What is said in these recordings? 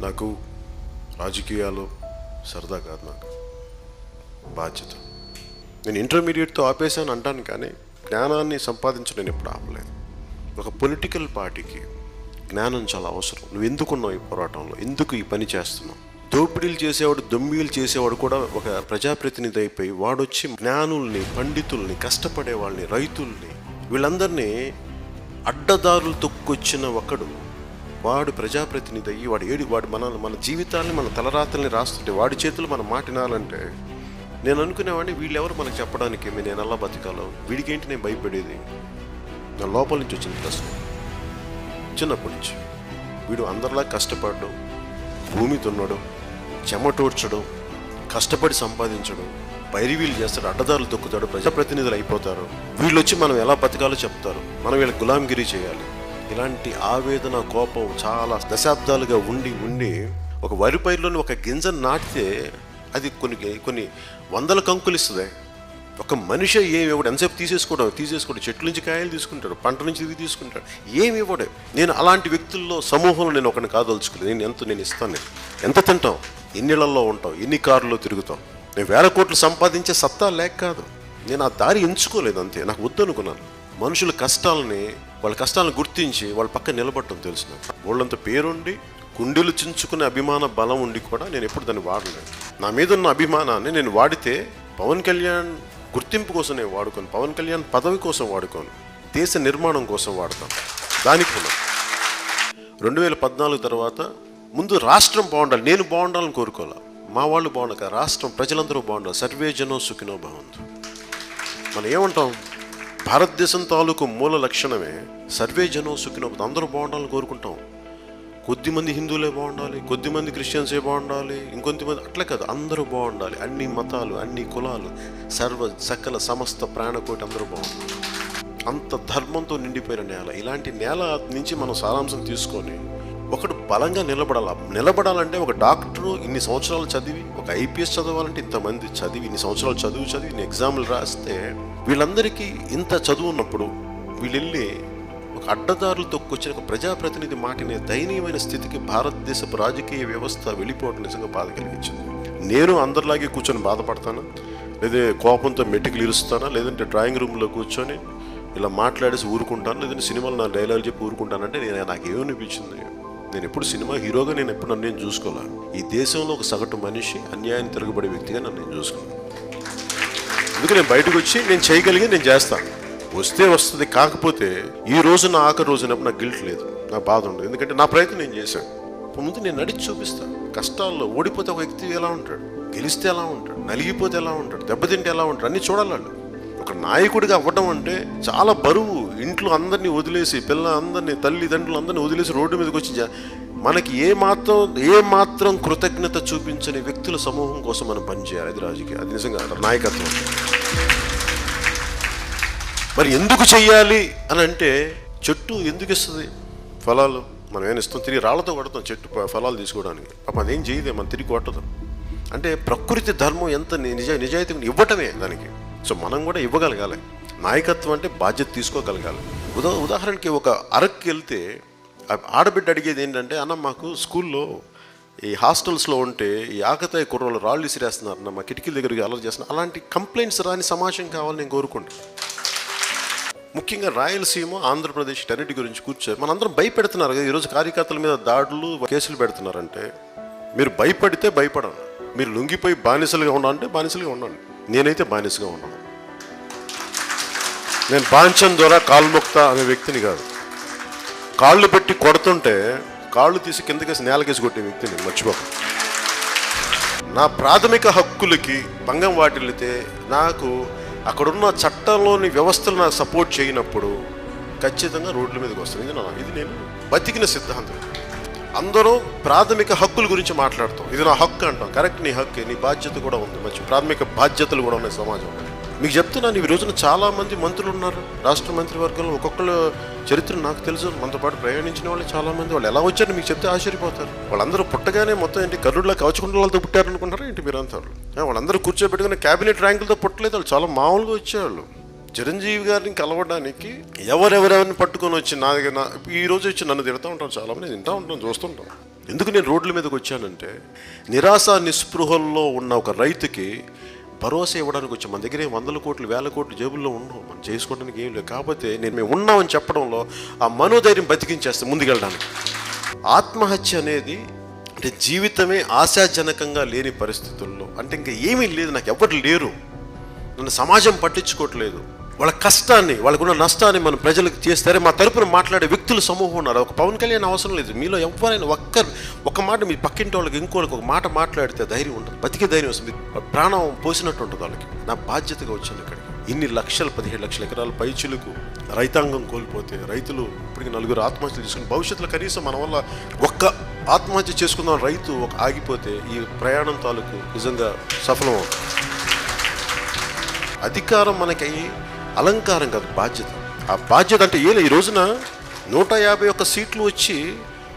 నాకు రాజకీయాలు సరదా కాదు నాకు. బాధ్యత. నేను ఇంటర్మీడియట్తో ఆపేశాను అంటాను కానీ జ్ఞానాన్ని సంపాదించడం నేను ఎప్పుడు ఆపలేదు. ఒక పొలిటికల్ పార్టీకి జ్ఞానం చాలా అవసరం. నువ్వు ఎందుకున్నావు ఈ పోరాటంలో? ఎందుకు ఈ పని చేస్తున్నావు? దోపిడీలు చేసేవాడు దొమ్మిలు చేసేవాడు కూడా ఒక ప్రజాప్రతినిధి అయిపోయి వాడొచ్చి జ్ఞానుల్ని పండితుల్ని కష్టపడే వాళ్ళని రైతుల్ని వీళ్ళందరినీ అడ్డదారులు తొక్కొచ్చిన ఒకడు వాడు ప్రజాప్రతినిధి అయ్యి వాడు ఏడి వాడు మన మన జీవితాన్ని మన తలరాతల్ని రాస్తుంటే వాడి చేతులు మనం మాటినాలంటే నేను అనుకునేవాడిని వీళ్ళెవరు మనకు చెప్పడానికి ఏమి? నేను ఎలా బతకాలో? వీడికేంటి నేను భయపడేది? నా లోపల నుంచి వచ్చిన ప్రశ్న. చిన్నప్పటి నుంచి. వీడు అందరిలా కష్టపడడం భూమి దున్నడం చెమటోడ్చడం కష్టపడి సంపాదించడం పైరివీలు చేస్తాడు అడ్డదారులు తొక్కుతాడు ప్రజాప్రతినిధులు అయిపోతారు. వీళ్ళు వచ్చి మనం ఎలా బతకాలో చెప్తారు. మనం వీళ్ళ గులాంగిరి చేయాలి. ఇలాంటి ఆవేదన కోపం చాలా దశాబ్దాలుగా ఉండి ఉండి ఒక వరి పైరులోని ఒక గింజను నాటితే అది కొన్ని కొన్ని వందల కంకులు ఇస్తుంది. ఒక మనిషి ఏమి ఇవ్వడు. ఎంతసేపు తీసేసుకోవడం? తీసేసుకోవడం చెట్ల నుంచి కాయలు తీసుకుంటాడు. పంట నుంచి ఇది తీసుకుంటాడు. ఏమి ఇవ్వడు. నేను అలాంటి వ్యక్తుల్లో సమూహంలో నేను ఒకరిని కాదలుచుకోలేదు. నేను ఎంత నేను ఇస్తాను. నేను ఎంత తింటాం? ఎన్నిళ్ళలో ఉంటాం? ఎన్ని కార్లో తిరుగుతాం? నేను వేల కోట్లు సంపాదించే సత్తా లేక కాదు. నేను ఆ దారి ఎంచుకోలేదు అంతే. నాకు వద్దనుకున్నాను. మనుషుల కష్టాలని వాళ్ళ కష్టాలను గుర్తించి వాళ్ళ పక్క నిలబడటం తెలుసు నాకు. వాళ్ళంత పేరుండి గుండెలు చించుకునే అభిమాన బలం ఉండి కూడా నేను ఎప్పుడు దాన్ని వాడలేదు. నా మీద ఉన్న అభిమానాన్ని నేను వాడితే పవన్ కళ్యాణ్ గుర్తింపు కోసం నేను వాడుకోను పవన్ కళ్యాణ్ పదవి కోసం వాడుకోను దేశ నిర్మాణం కోసం వాడతాను. దానికి కూడా రెండు వేల పద్నాలుగు తర్వాత ముందు రాష్ట్రం బాగుండాలి నేను బాగుండాలని కోరుకోవాలి? మా వాళ్ళు బాగుండక రాష్ట్రం ప్రజలందరూ బాగుండాలి. సర్వే జనో సుఖినో బాగుంది మనం ఏమంటాం? భారతదేశం తాలూకు మూల లక్షణమే సర్వే జనం సుఖినో అందరూ బాగుండాలని కోరుకుంటాం. కొద్దిమంది హిందువులే బాగుండాలి కొద్దిమంది క్రిస్టియన్సే బాగుండాలి ఇంకొంతమంది అట్లా కాదు అందరూ బాగుండాలి. అన్ని మతాలు అన్ని కులాలు సర్వ సకల సమస్త ప్రాణకోటి అందరూ బాగుండాలి. అంత ధర్మంతో నిండిపోయిన నేల ఇలాంటి నేల నుంచి మనం సారాంశం తీసుకొని ఒకడు బలంగా నిలబడాల? నిలబడాలంటే ఒక డాక్టరు ఇన్ని సంవత్సరాలు చదివి ఒక ఐపీఎస్ చదవాలంటే ఇంతమంది చదివి ఇన్ని సంవత్సరాలు చదువు చదివి ఇన్ని ఎగ్జామ్లు రాస్తే వీళ్ళందరికీ ఇంత చదువు ఉన్నప్పుడు వీళ్ళెళ్ళి ఒక అడ్డదారులు తొక్కొచ్చిన ఒక ప్రజాప్రతినిధి మాటినే దయనీయమైన స్థితికి భారతదేశపు రాజకీయ వ్యవస్థ వెళ్ళిపోవడం నిజంగా బాధ కలిగించింది. నేను అందరిలాగే కూర్చొని బాధపడతాను? లేదా కోపంతో మెట్టుకులు ఇరుస్తానా? లేదంటే డ్రాయింగ్ రూమ్లో కూర్చొని ఇలా మాట్లాడేసి ఊరుకుంటాను? లేదంటే సినిమాలో నా డైలాగ్ చెప్పి ఊరుకుంటానంటే నేను నాకు ఏమనిపించింది నేను ఎప్పుడు సినిమా హీరోగా నేను ఎప్పుడు నన్ను నేను చూసుకోలే ఈ దేశంలో ఒక సగటు మనిషి అన్యాయం తిరగబడే వ్యక్తిగా నన్ను నేను చూసుకున్నాను అందుకే నేను బయటకు వచ్చి నేను చేయగలిగి నేను చేస్తాను వస్తే వస్తుంది కాకపోతే ఈ రోజు నా ఆఖరి రోజునప్పుడు నాకు గిల్ట్ లేదు నా బాధ ఉండదు. ఎందుకంటే నా ప్రయత్నం నేను చేశాను. ఇప్పుడు ముందు నేను నడిచి చూపిస్తాను కష్టాల్లో ఓడిపోతే ఒక వ్యక్తి ఎలా ఉంటాడు? గెలిస్తే ఎలా ఉంటాడు? నలిగిపోతే ఎలా ఉంటాడు? దెబ్బతింటే ఎలా ఉంటాడు? అన్నీ చూడాలి ఒక నాయకుడిగా అవ్వడం అంటే చాలా బరువు. ఇంట్లో అందరినీ వదిలేసి పిల్ల అందరినీ తల్లిదండ్రులు అందరినీ వదిలేసి రోడ్డు మీదకి వచ్చి మనకి ఏ మాత్రం ఏ మాత్రం కృతజ్ఞత చూపించని వ్యక్తుల సమూహం కోసం మనం పనిచేయాలి. అది రాజకీయ అది నిజంగా నాయకత్వం. మరి ఎందుకు చెయ్యాలి అని అంటే చెట్టు ఎందుకు ఇస్తుంది? ఫలాలు. మనం ఏం ఇస్తాం తిరిగి రాళ్ళతో కొడతాం చెట్టు ఫలాలు తీసుకోవడానికి. పాపం అదేం చేయదే మనం తిరిగి కొట్టదు. అంటే ప్రకృతి ధర్మం ఎంత నిజ నిజాయితీ ఇవ్వటమే దానికి. సో మనం కూడా ఇవ్వగలగాలి. నాయకత్వం అంటే బాధ్యత తీసుకోగలగాలి. ఉదా ఉదాహరణకి ఒక అరక్కి వెళ్తే ఆడబిడ్డ అడిగేది ఏంటంటే అన్న మాకు స్కూల్లో ఈ హాస్టల్స్లో ఉంటే ఈ ఆకతాయి కుర్రోళ్ళు రాళ్ళు విసిరేస్తున్నారు అన్న మా కిటికీల దగ్గరికి అలర్ చేస్తున్నారు అలాంటి కంప్లైంట్స్ రాని సమాజం కావాలని నేను కోరుకుంటాను ముఖ్యంగా రాయలసీమ ఆంధ్రప్రదేశ్ టెరిటరీ గురించి కూర్చొని మనందరం భయపెడుతున్నారు కదా ఈరోజు కార్యకర్తల మీద దాడులు కేసులు పెడుతున్నారంటే మీరు భయపడితే భయపడండి మీరు లొంగిపోయి బానిసలుగా ఉండాలంటే బానిసలుగా ఉండండి. నేనైతే బానిసగా ఉన్నాను. నేను పాంచం ద్వారా కాల్ముక్త అనే వ్యక్తిని కాదు. కాళ్ళు పెట్టి కొడుతుంటే కాళ్ళు తీసి కిందకేసి నేలకేసి కొట్టే వ్యక్తిని మర్చిపోక. నా ప్రాథమిక హక్కులకి భంగం వాటిల్లితే నాకు అక్కడున్న చట్టంలోని వ్యవస్థలు నాకు సపోర్ట్ చేయనప్పుడు ఖచ్చితంగా రోడ్ల మీదకి వస్తుంది ఇది నా- ఇది నేను బతికిన సిద్ధాంతం. అందరూ ప్రాథమిక హక్కుల గురించి మాట్లాడతాం. ఇది నా హక్కు అంటాం. కరెక్ట్ నీ హక్కు నీ బాధ్యత కూడా ఉంది. మంచి ప్రాథమిక బాధ్యతలు కూడా ఉన్నాయి సమాజంలో. మీకు చెప్తున్నాను ఈ రోజున చాలా మంది మంత్రులు ఉన్నారు. రాష్ట్ర మంత్రివర్గంలో ఒక్కొక్కరు చరిత్ర నాకు తెలుసు. మనతో పాటు ప్రయాణించిన వాళ్ళు చాలా మంది వాళ్ళు ఎలా వచ్చారో మీకు చెప్తే ఆశ్చర్యపోతారు. వాళ్ళందరూ పుట్టగానే మొత్తం ఏంటి కర్రుడులా కవచకుండలతో పుట్టారనుకుంటారా ఏంటి మీరంతా వాళ్ళందరూ కూర్చోబెట్టుకుని క్యాబినెట్ ర్యాంకులతో పుట్టలేదు. వాళ్ళు చాలా మామూలుగా వచ్చేవాళ్ళు. చిరంజీవి గారిని కలవడానికి ఎవరెవరెవరిని పట్టుకొని వచ్చి నా దగ్గర నా ఈ రోజు వచ్చి నన్ను తిడతా ఉంటాను చాలా మంది తింటా ఉంటాను చూస్తుంటాను ఎందుకు నేను రోడ్ల మీదకి వచ్చానంటే నిరాశ నిస్పృహల్లో ఉన్న ఒక రైతుకి భరోసా ఇవ్వడానికి వచ్చాం మన దగ్గర వందల కోట్లు వేల కోట్లు జేబుల్లో ఉండవు. మనం చేసుకోవడానికి ఏం లేదు. కాకపోతే నేను మేము ఉన్నామని చెప్పడంలో ఆ మనోధైర్యం బతికించేస్తే ముందుకెళ్ళడానికి. ఆత్మహత్య అనేది అంటే జీవితమే ఆశాజనకంగా లేని పరిస్థితుల్లో అంటే ఇంకా ఏమీ లేదు నాకు ఎవరు లేరు. నన్ను సమాజం పట్టించుకోవట్లేదు. వాళ్ళ కష్టాన్ని వాళ్ళకున్న నష్టాన్ని మన ప్రజలకు చేస్తారే మా తరపున మాట్లాడే వ్యక్తుల సమూహం ఉన్నారు. ఒక పవన్ కళ్యాణ్ అవసరం లేదు. మీలో ఎవరైనా ఒక్కరు ఒక మాట మీ పక్కింటి వాళ్ళకి ఇంకోళ్ళకి ఒక మాట మాట్లాడితే ధైర్యం ఉంటుంది బతికే ధైర్యం వస్తుంది. ప్రాణం పోసినట్టు ఉంటుంది వాళ్ళకి. నా బాధ్యతగా వచ్చాను ఇక్కడికి. ఇన్ని లక్షలు పదిహేడు లక్షల ఎకరాల పైచులకు రైతాంగం కోల్పోతే రైతులు ఇప్పటికి నలుగురు ఆత్మహత్యలు చేసుకుని భవిష్యత్తులో కనీసం మన వల్ల ఒక్క ఆత్మహత్య చేసుకుందాం రైతు ఒక ఆగిపోతే ఈ ప్రయాణం తాలూకు నిజంగా సఫలం అవుతుంది అధికారం మనకి అలంకారం కాదు బాధ్యత. ఆ బాధ్యత అంటే ఏలే ఈ రోజున నూట యాభై ఒక్క సీట్లు వచ్చి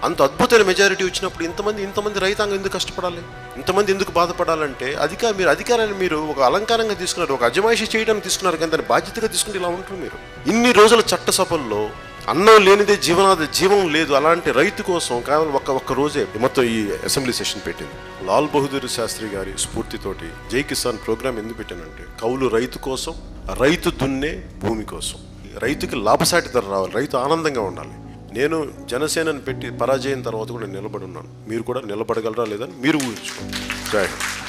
అంత అద్భుతమైన మెజారిటీ వచ్చినప్పుడు ఇంతమంది ఇంతమంది రైతాంగం ఎందుకు కష్టపడాలి? ఇంతమంది ఎందుకు బాధపడాలంటే అధికార మీరు అధికారాన్ని మీరు ఒక అలంకారంగా తీసుకున్నారు ఒక అజమాయిషి చేయడానికి తీసుకున్నారు కానీ దాన్ని బాధ్యతగా తీసుకుంటే ఇలా ఉంటారు మీరు. ఇన్ని రోజుల చట్టసభల్లో అన్నం లేనిదే జీవనాది జీవం లేదు. అలాంటి రైతు కోసం కేవలం ఒక్క ఒక్క రోజే మొత్తం ఈ అసెంబ్లీ సెషన్ పెట్టింది. లాల్ బహదూర్ శాస్త్రి గారి స్ఫూర్తితోటి జై కిసాన్ ప్రోగ్రామ్ ఎందుకు పెట్టానంటే కౌలు రైతు కోసం రైతు దున్నే భూమి కోసం. రైతుకి లాభసాటి ధర రావాలి రైతు ఆనందంగా ఉండాలి. నేను జనసేనను పెట్టి పరాజయం తర్వాత కూడా నిలబడి ఉన్నాను. మీరు కూడా నిలబడగలరా లేదని మీరు ఊహించుకోండి. జై హింద్.